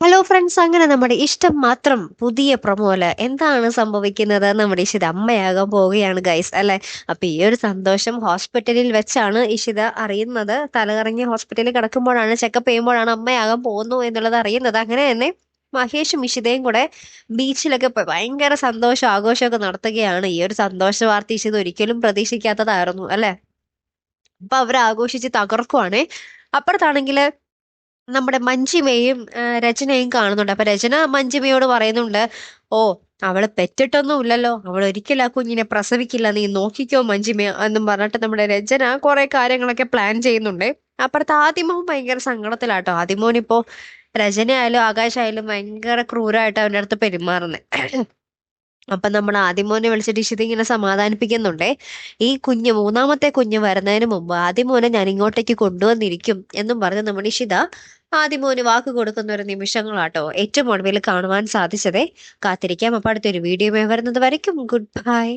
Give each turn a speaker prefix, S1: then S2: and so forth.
S1: Hello friends അങ്ങനെ നമ്മുടെ ഇഷ്ടം മാത്രം പുതിയ പ്രൊമോൽ എന്താണ് സംഭവിക്കുന്നത്? നമ്മുടെ ഇഷിത അമ്മയാകാൻ പോവുകയാണ് ഗൈസ് അല്ലെ? അപ്പൊ ഈ ഒരു സന്തോഷം ഹോസ്പിറ്റലിൽ വെച്ചാണ് ഇഷിത അറിയുന്നത്. തലകറങ്ങി ഹോസ്പിറ്റലിൽ കിടക്കുമ്പോഴാണ് ചെക്കപ്പ് ചെയ്യുമ്പോഴാണ് അമ്മയാകാൻ പോകുന്നു എന്നുള്ളത് അറിയുന്നത്. അങ്ങനെ തന്നെ മഹേഷും ഇഷിതയും കൂടെ ബീച്ചിലൊക്കെ പോയി ഭയങ്കര സന്തോഷം ആഘോഷമൊക്കെ നടത്തുകയാണ്. ഈ ഒരു സന്തോഷ വാർത്ത ഇഷിത ഒരിക്കലും പ്രതീക്ഷിക്കാത്തതായിരുന്നു അല്ലെ? അപ്പൊ അവർ ആഘോഷിച്ച് തകർക്കുവാണേ. അപ്പുറത്താണെങ്കിൽ നമ്മുടെ മഞ്ജിമയും രചനയും കാണുന്നുണ്ട്. അപ്പൊ രചന മഞ്ജിമയോട് പറയുന്നുണ്ട് ഓ അവൾ പെറ്റിട്ടൊന്നും ഇല്ലല്ലോ. അവൾ ഒരിക്കലും ആ കുഞ്ഞിനെ പ്രസവിക്കില്ല. നീ നോക്കിക്കോ മഞ്ജിമ എന്നും പറഞ്ഞിട്ട് നമ്മുടെ രചന കുറെ കാര്യങ്ങളൊക്കെ പ്ലാൻ ചെയ്യുന്നുണ്ട്. അപ്പുറത്ത് ആദിമോൻ ഭയങ്കര സങ്കടത്തിലാട്ടോ. ആദിമോൻ ഇപ്പോ രചന ആയാലും ആകാശായാലും ഭയങ്കര ക്രൂരായിട്ട് അവന്റെ അടുത്ത് പെരുമാറുന്നത് അപ്പൊ നമ്മൾ ആദിമോനെ വിളിച്ചിട്ട് ഇഷിത ഇങ്ങനെ സമാധാനിപ്പിക്കുന്നുണ്ടേ. ഈ കുഞ്ഞ് മൂന്നാമത്തെ കുഞ്ഞ് വരുന്നതിന് മുമ്പ് ആദിമോനെ ഞാൻ ഇങ്ങോട്ടേക്ക് കൊണ്ടുവന്നിരിക്കും എന്നും പറഞ്ഞ് നമ്മുടെ ഇഷിത ആദിമോന് വാക്ക് കൊടുക്കുന്ന ഒരു നിമിഷങ്ങളാട്ടോ ഏറ്റവും ഒടുവിൽ കാണുവാൻ സാധിച്ചതേ. കാത്തിരിക്കാം. അപ്പൊ അടുത്തൊരു വീഡിയോ വരുന്നത് വരയ്ക്കും. Good bye